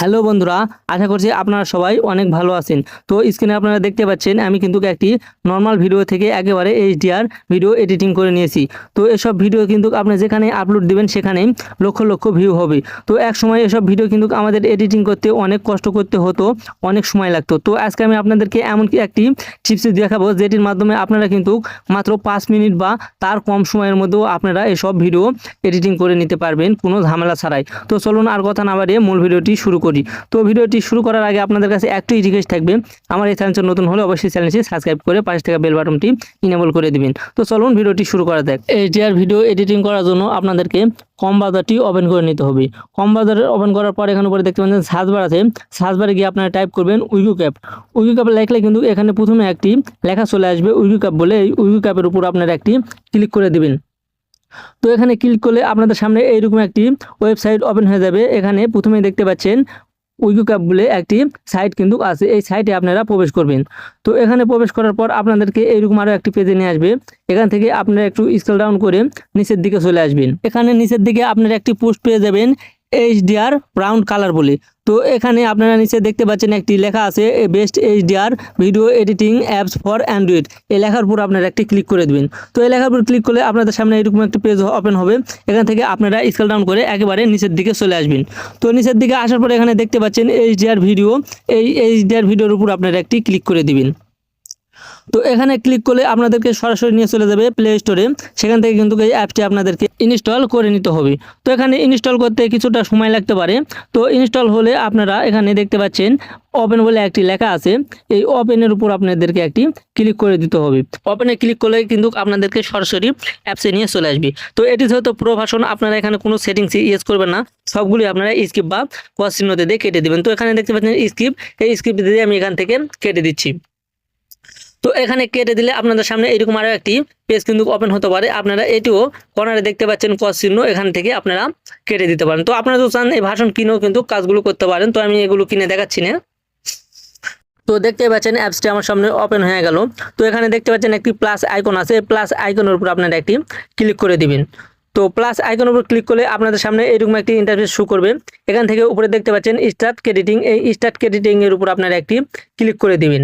Hello বন্ধুরা, আশা করছি আপনারা সবাই অনেক ভালো আছেন। তো স্ক্রিনে আপনারা দেখতে পাচ্ছেন, আমি কিন্তু একটি নর্মাল ভিডিও থেকে একেবারে এইচডিআর ভিডিও এডিটিং করে নিয়েছি। তো এসব ভিডিও কিন্তু আপনি যেখানে আপলোড দিবেন, সেখানে লক্ষ লক্ষ ভিউ হবে। তো এক সময় এসব ভিডিও কিন্তু আমাদের এডিটিং করতে অনেক কষ্ট করতে হতো, অনেক সময় লাগতো। তো আজকে আমি আপনাদেরকে এমন একটি চিপস দেখাবো, যেটির মাধ্যমে আপনারা কিন্তু মাত্র পাঁচ মিনিট বা তার কম সময়ের মধ্যেও আপনারা এসব ভিডিও এডিটিং করে নিতে পারবেন, কোনো ঝামেলা ছাড়াই। তো চলুন আর কথা না বাড়িয়ে মূল ভিডিওটি শুরু করি। তো ভিডিওটি শুরু করার আগে আপনাদের কাছে একটু রিকোয়েস্ট থাকবে। আমার এই চ্যানেল নতুন হলে অবশ্যই চ্যানেলটি সাবস্ক্রাইব করে পাশে থাকা বেল বাটনটি ইনেবল করে দিবেন। তো চলুন ভিডিওটি শুরু করা যাক। এইচডিআর ভিডিও এডিটিং করার জন্য আপনাদেরকে কম বাজারটি ওপেন করে নিতে হবে। কম বাজারে ওপেন করার পর এখানে উপরে দেখতে পাচ্ছেন সার্চ বার আছে। সার্চ বারে গিয়ে আপনারা টাইপ করবেন উইগু ক্যাপ উইগু ক্যাপ লেখলে কিন্তু এখানে প্রথমে একটি লেখা চলে আসবে উইগু ক্যাপ বলে। এই উইগু ক্যাপের উপর আপনারা একটি ক্লিক করে দিবেন। তো এখানে ক্লিক করলে আপনাদের সামনে এইরকম একটি ওয়েবসাইট ওপেন হয়ে যাবে। এখানে প্রথমে দেখতে পাচ্ছেন উইকো ক্যাপ বলে একটি সাইট কিন্তু আছে। এই সাইটে আপনারা প্রবেশ করবেন। তো এখানে প্রবেশ করার পর আপনাদেরকে এইরকম আরও একটি পেজে নিয়ে আসবে। এখান থেকে আপনারা একটু স্কেল ডাউন করে নিচের দিকে চলে আসবেন। এখানে নিচের দিকে আপনারা একটি পোস্ট পেয়ে যাবেন। এইচডিআর ব্রাউন কালার বলে। তো এখানে আপনারা নিচে দেখতে পাচ্ছেন একটি লেখা আছে best HDR video editing apps for Android এই লেখার উপর আপনারা একটি ক্লিক করে দেবেন। তো এই লেখার উপর ক্লিক করলে আপনাদের সামনে এরকম একটি পেজ ওপেন হবে। এখান থেকে আপনারা স্কেল ডাউন করে একেবারে নিচের দিকে চলে আসবেন। তো নিচের দিকে আসার পরে এখানে দেখতে পাচ্ছেন এইচডিআর ভিডিও এই এইচডিআর ভিডিওর উপর আপনারা একটি ক্লিক করে দিবেন। তো এখানে ক্লিক করলে আপনাদেরকে সরাসরি নিয়ে চলে যাবে প্লে স্টোরে সেখান থেকে কিন্তু এই অ্যাপটি আপনাদেরকে ইনস্টল করে নিতে হবে। তো এখানে ইনস্টল করতে কিছুটা সময় লাগতে পারে। তো ইনস্টল হলে আপনারা এখানে দেখতে পাচ্ছেন ওপেন বলে একটি লেখা আছে। এই ওপেনের উপর আপনাদেরকে একটি ক্লিক করে দিতে হবে। ওপেনে ক্লিক করলে কিন্তু আপনাদেরকে সরাসরি অ্যাপসে নিয়ে চলে আসবে। তো এটি যেহেতু পুরো ভাষণ আপনারা এখানে কোনো সেটিংস ইউজ করবেন না। সবগুলি আপনারা স্কিপ বা ক্রস দিয়ে কেটে দেবেন। তো এখানে দেখতে পাচ্ছেন স্কিপ এই স্কিপ দিয়ে আমি এখান থেকে কেটে দিচ্ছি। তো এখানে কেটে দিলে আপনাদের সামনে এরকম আরও একটি পেজ কিন্তু ওপেন হতে পারে। আপনারা এটিও কর্নারে দেখতে পাচ্ছেন কস চিহ্ন, এখান থেকে আপনারা কেটে দিতে পারেন। তো আপনারা যদি চান এই ভাষণ কিনেও কিন্তু কাজগুলো করতে পারেন। তো আমি এগুলো কিনে দেখাচ্ছি না। তো দেখতে পাচ্ছেন অ্যাপসটি আমার সামনে ওপেন হয়ে গেল। তো এখানে দেখতে পাচ্ছেন একটি প্লাস আইকন আছে। প্লাস আইকনের উপর আপনারা একটি ক্লিক করে দিবেন। তো প্লাস আইকনের উপর ক্লিক করলে আপনাদের সামনে এরকম একটি ইন্টারফেস শো করবে। এখান থেকে উপরে দেখতে পাচ্ছেন স্টার্ট ক্রেডিটিং এই স্টার্ট ক্রেডিটিংয়ের উপর আপনারা একটি ক্লিক করে দিবেন।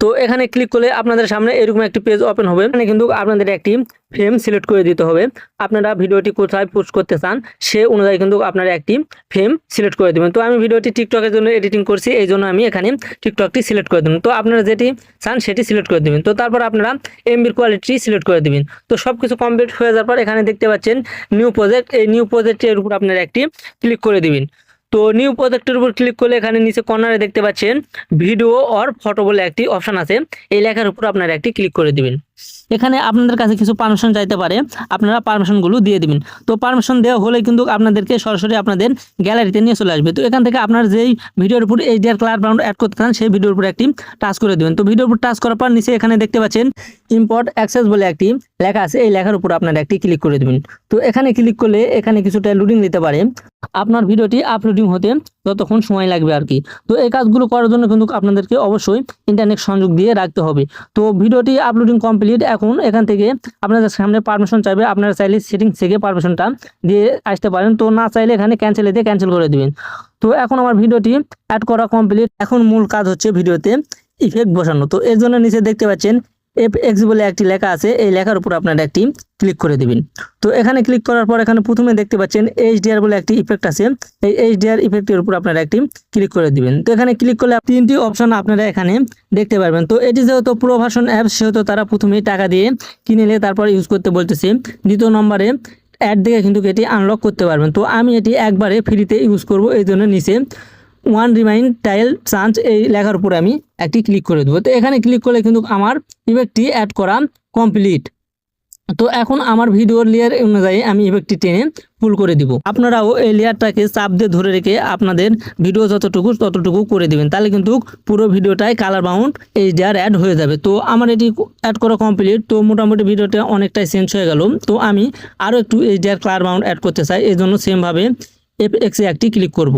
তো এখানে ক্লিক করলে আপনাদের সামনে এরকম একটি পেজ ওপেন হবে। এখানে কিন্তু আপনাদের একটি ফ্রেম সিলেক্ট করে দিতে হবে। আপনারা ভিডিওটি কোথায় পোস্ট করতে চান, সে অনুযায়ী কিন্তু আপনারা একটি ফ্রেম সিলেক্ট করে দেবেন। তো আমি ভিডিওটি টিকটকের জন্য এডিটিং করছি, এই জন্য আমি এখানে টিকটকটি সিলেক্ট করে দেবেন তো আপনারা যেটি চান, সেটি সিলেক্ট করে দেবেন। তো তারপর আপনারা এমবির কোয়ালিটি সিলেক্ট করে দেবেন। তো সব কিছু কমপ্লিট হয়ে যাওয়ার পর এখানে দেখতে পাচ্ছেন নিউ প্রজেক্ট এই নিউ প্রজেক্টের উপর আপনারা একটি ক্লিক করে দিবেন। তো নিউ প্রজেক্টের উপর ক্লিক করলে এখানে নিচে কর্নারে দেখতে পাচ্ছেন ভিডিও অর ফটো বলে একটি অপশান আছে। এই লেখার উপর আপনারা একটি ক্লিক করে দিবেন। এখানে আপনাদের কাছে কিছু পারমিশন চাইতে পারে। আপনারা পারমিশনগুলো দিয়ে দিবেন। তো পারমিশন দেওয়া হলে কিন্তু আপনাদেরকে সরাসরি আপনাদের গ্যালারিতে নিয়ে চলে আসবে। তো এখান থেকে আপনার যেই ভিডিওর উপর এই ডিয়ার কালার ব্রাউন্ড অ্যাড করতে চান, সেই ভিডিওর উপর একটি টাচ করে দেবেন। তো ভিডিওর উপর টাচ করার পর নিচে এখানে দেখতে পাচ্ছেন ইম্পোর্ট অ্যাক্সেস বলে একটি লেখা আছে। এই লেখার উপর আপনারা একটি ক্লিক করে দেবেন। তো এখানে ক্লিক করলে এখানে কিছুটা লোডিং দিতে পারে। আপনার ভিডিওটি আপলোডিং হতে যতক্ষণ সময় লাগবে আর কি। তো এই কাজগুলো করার জন্য কিন্তু আপনাদেরকে অবশ্যই ইন্টারনেট সংযোগ দিয়ে রাখতে হবে। তো ভিডিওটি আপলোডিং কমপ্লিট এখন এখান থেকে আপনাদের সামনে পারমিশন চাইবে। আপনারা চাইলে সেটিং থেকে পারমিশনটা দিয়ে আসতে পারেন। তো না চাইলে এখানে ক্যান্সেল দিয়ে ক্যান্সেল করে দেবেন। তো এখন আমার ভিডিওটি অ্যাড করা কমপ্লিট এখন মূল কাজ হচ্ছে ভিডিওতে ইফেক্ট বসানো। তো এর জন্য নিচে দেখতে পাচ্ছেন এফ এক্স বলে একটি লেখা আছে, এই লেখার উপর আপনারা একটি ক্লিক করে দিবেন। তো এখানে ক্লিক করার পর এখানে প্রথমে দেখতে পাচ্ছেন এইচডিআর বলে একটি ইফেক্ট আছে। এই এইচডিআর ইফেক্টের উপর আপনারা একটি ক্লিক করে দিবেন। তো এখানে ক্লিক করলে তিনটি অপশন আপনারা এখানে দেখতে পারবেন। তো এটি যেহেতু প্রভাষণ অ্যাপ সেহেতু তারা প্রথমেই টাকা দিয়ে কিনে নিয়ে তারপর ইউজ করতে বলতেছে। দ্বিতীয় নম্বরে অ্যাড দেখে কিন্তু এটি আনলক করতে পারবেন। তো আমি এটি একবারে ফ্রিতে ইউজ করব, এই জন্য নিচে ওয়ান রিমাইন্ড টাইল চান্স এই লেখার উপরে আমি একটি ক্লিক করে দেবো। তো এখানে ক্লিক করলে কিন্তু আমার ইফেক্টটি অ্যাড করা কমপ্লিট তো এখন আমার ভিডিওর লেয়ার অনুযায়ী আমি ইফেক্টটি টেনে ফুল করে দিব। আপনারাও এই লেয়ারটাকে চাপ দিয়ে ধরে রেখে আপনাদের ভিডিও যতটুকু ততটুকু করে দিবেন, তাহলে কিন্তু পুরো ভিডিওটাই কালার বাউন্ড এই এইচডিআর অ্যাড হয়ে যাবে। তো আমার এটি অ্যাড করা কমপ্লিট তো মোটামুটি ভিডিওটা অনেকটাই চেঞ্জ হয়ে গেল। তো আমি আরও একটু এই এইচডিআর কালার বাউন্ড অ্যাড করতে চাই, এই জন্য সেমভাবে এফ এক্সে একটি ক্লিক করব।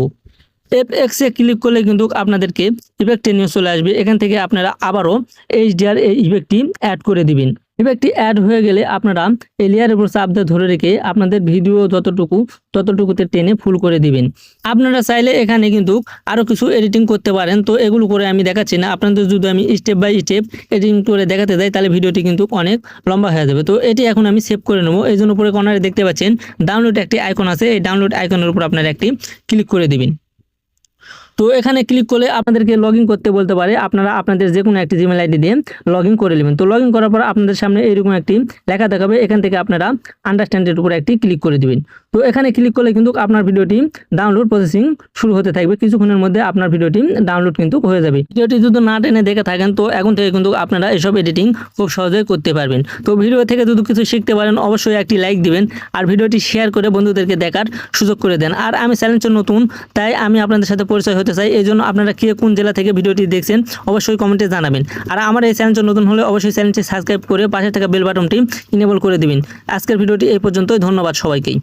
এফ এক্সে ক্লিক করলে কিন্তু আপনাদেরকে ইফেক্টে নিয়ে চলে আসবে। এখান থেকে আপনারা আবারও এইচডিআর এই ইফেক্টটি অ্যাড করে দিবেন। ইফেক্টটি অ্যাড হয়ে গেলে আপনারা এই লেয়ারের উপর চাপ ধরে রেখে আপনাদের ভিডিও যতটুকু, ততটুকুতে টেনে ফুল করে দিবেন। আপনারা চাইলে এখানে কিন্তু আরও কিছু এডিটিং করতে পারেন। তো এগুলো করে আমি দেখাচ্ছি না। আপনাদের যদি আমি স্টেপ বাই স্টেপ এডিটিং করে দেখাতে যাই, তাহলে ভিডিওটি কিন্তু অনেক লম্বা হয়ে যাবে। তো এটি এখন আমি সেভ করে নেব। এই জন্য উপরে কর্নারে দেখতে পাচ্ছেন ডাউনলোড একটি আইকন আছে। এই ডাউনলোড আইকনের উপর আপনারা একটি ক্লিক করে দিবেন। তো এখানে ক্লিক করলে আপনাদেরকে লগ করতে বলতে পারে। আপনারা আপনাদের যে কোনো একটি জিমেল আইডি দিয়ে লগ করে নেবেন। তো লগ করার পর আপনাদের সামনে এইরকম একটি লেখা দেখাবে। এখান থেকে আপনারা আন্ডারস্ট্যান্ডের উপর একটি ক্লিক করে দিবেন। তো এখানে ক্লিক করলে কিন্তু আপনার ভিডিওটি ডাউনলোড প্রসেসিং শুরু হতে থাকবে। কিছুক্ষণের মধ্যে আপনার ভিডিওটি ডাউনলোড কিন্তু হয়ে যাবে। ভিডিওটি যদি না টেনে দেখে থাকেন, তো এখন থেকে কিন্তু আপনারা এসব এডিটিং খুব সহজেই করতে পারবেন। তো ভিডিও থেকে যদি কিছু শিখতে পারেন, অবশ্যই একটি লাইক দিবেন আর ভিডিওটি শেয়ার করে বন্ধুদেরকে দেখার সুযোগ করে দেন। আর আমি চ্যানেলটি নতুন, তাই আমি আপনাদের সাথে পরিচয় হতে চাই, এই জন্য আপনারা কে কোন জেলা থেকে ভিডিওটি দেখছেন, অবশ্যই কমেন্টে জানাবেন। আর আমার এই চ্যানেলটি নতুন হলে অবশ্যই চ্যানেলটি সাবস্ক্রাইব করে পাশে থাকা বেল বাটনটি ইনেবল করে দেবেন। আজকের ভিডিওটি এই পর্যন্তই, ধন্যবাদ সবাইকেই।